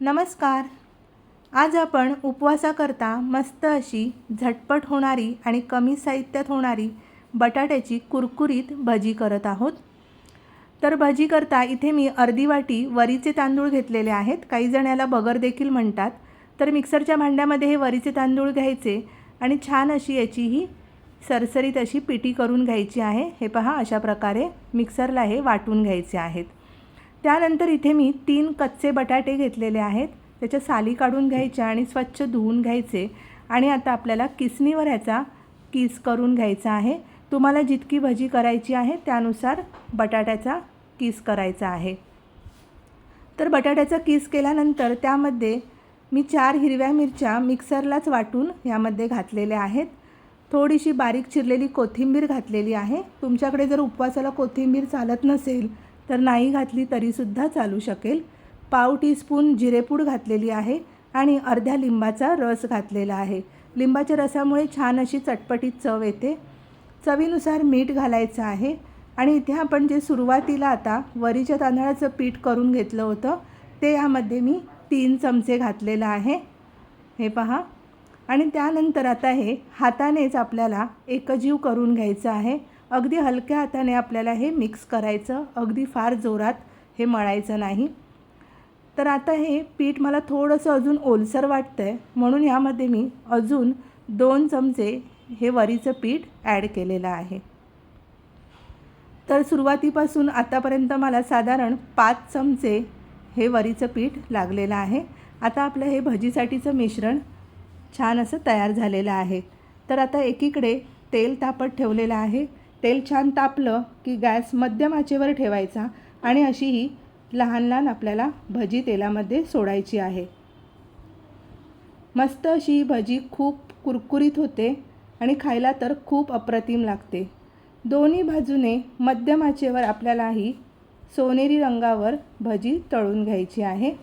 नमस्कार. आज आपण उपवासाकरता मस्त अशी झटपट होणारी आणि कमी साहित्यात होणारी बटाट्याची कुरकुरीत भजी करत आहोत. तर भजी करता इथे मी अर्धी वाटी वरीचे तांदूळ घेतलेले आहेत. काही जण याला बगर देखील म्हणतात. तर मिक्सरच्या भांड्यामध्ये हे वरीचे तांदूळ घ्यायचे आणि छान अशी याची ही सरसरीत अशी पिटी करून घ्यायची आहे. हे पहा अशा प्रकारे मिक्सरला हे वाटून घ्यायचे आहेत. त्यानंतर इथे मी तीन कच्चे बटाटे घेतलेले आहेत. त्याच्या साली काढून घ्यायच्या आणि स्वच्छ धुवून घ्यायचे. आणि आता आपल्याला किसणीवर ह्याचा किस करून घ्यायचा आहे. तुम्हाला जितकी भजी करायची आहे त्यानुसार बटाट्याचा किस करायचा आहे. तर बटाट्याचा किस केल्यानंतर त्यामध्ये मी चार हिरव्या मिरच्या मिक्सरलाच वाटून यामध्ये घातलेल्या आहेत. थोडीशी बारीक चिरलेली कोथिंबीर घातलेली आहे. तुमच्याकडे जर उपवासाला कोथिंबीर चालत नसेल तर नाही घातली तरीसुद्धा चालू शकेल. पाव टीस्पून जिरेपूड घातलेली आहे आणि अर्ध्या लिंबाचा रस घातलेला आहे. लिंबाच्या रसामुळे छान अशी चटपटीत चव येते. चवीनुसार मीठ घालायचं आहे. आणि इथे आपण जे सुरुवातीला आता वरीच्या तांदळाचं पीठ करून घेतलं होतं ते यामध्ये मी तीन चमचे घातलेलं आहे. हे पहा. आणि त्यानंतर आता हे हातानेच आपल्याला एकजीव करून घ्यायचं आहे. अगदी हलक्या हाताने आपल्याला हे मिक्स करायचं अगदी फार जोरात हे मळायचं नाही. तर आता हे पीठ मला थोडंसं अजून ओलसर वाटतं आहे म्हणून यामध्ये मी अजून दोन चमचे हे वरीचं पीठ ॲड केलेलं आहे. तर सुरुवातीपासून आतापर्यंत मला साधारण पाच चमचे हे वरीचं पीठ लागलेलं आहे. आता आपलं हे भजीसाठीचं मिश्रण छान असं तयार झालेलं आहे. तर आता एकीकडे तेल तापत ठेवलेलं आहे. तेल छान तापलं की गॅस मध्यम आचेवर ठेवायचा आणि अशी ही लहान लहान आपल्याला भजी तेलामध्ये सोडायची आहे. मस्त अशी ही भजी खूप कुरकुरीत होते आणि खायला तर खूप अप्रतिम लागते. दोन्ही बाजूने मध्यम आचेवर आपल्याला ही सोनेरी रंगावर भजी तळून घ्यायची आहे.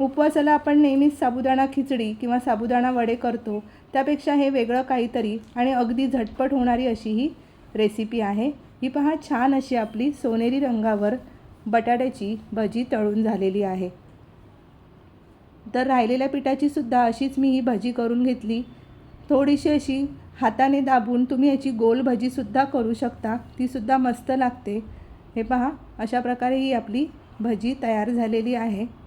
उपवासाला आपण नेहमीच साबुदाणा खिचडी किंवा साबुदाणा वडे करतो. त्यापेक्षा हे वेगळं काहीतरी आणि अगदी झटपट होणारी अशी ही रेसिपी आहे. ही पहा छान अशी आपली सोनेरी रंगावर बटाट्याची भजी तळून झालेली आहे. तर राहिलेल्या पिठाची सुद्धा अशीच मी ही भजी करून घेतली. थोडीशी अशी हाताने दाबून तुम्ही याची गोल भजीसुद्धा करू शकता. तीसुद्धा मस्त लागते. हे पहा अशा प्रकारे ही आपली भजी तयार झालेली आहे.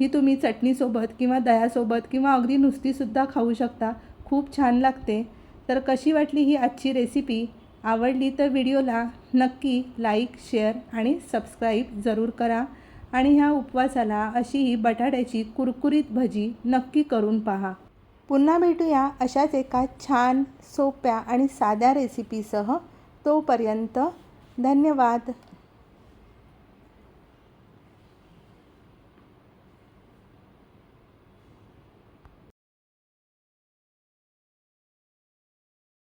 ही तुम्ही चटणीसोबत किंवा दह्यासोबत किंवा अगदी नुसतीसुद्धा खाऊ शकता. खूप छान लागते. तर कशी वाटली ही आजची रेसिपी? आवडली तर व्हिडिओला नक्की लाईक शेअर आणि सबस्क्राईब जरूर करा. आणि ह्या उपवासाला अशी ही बटाट्याची कुरकुरीत भजी नक्की करून पहा. पुन्हा भेटूया अशाच एका छान सोप्या आणि साध्या रेसिपीसह तोपर्यंत धन्यवाद.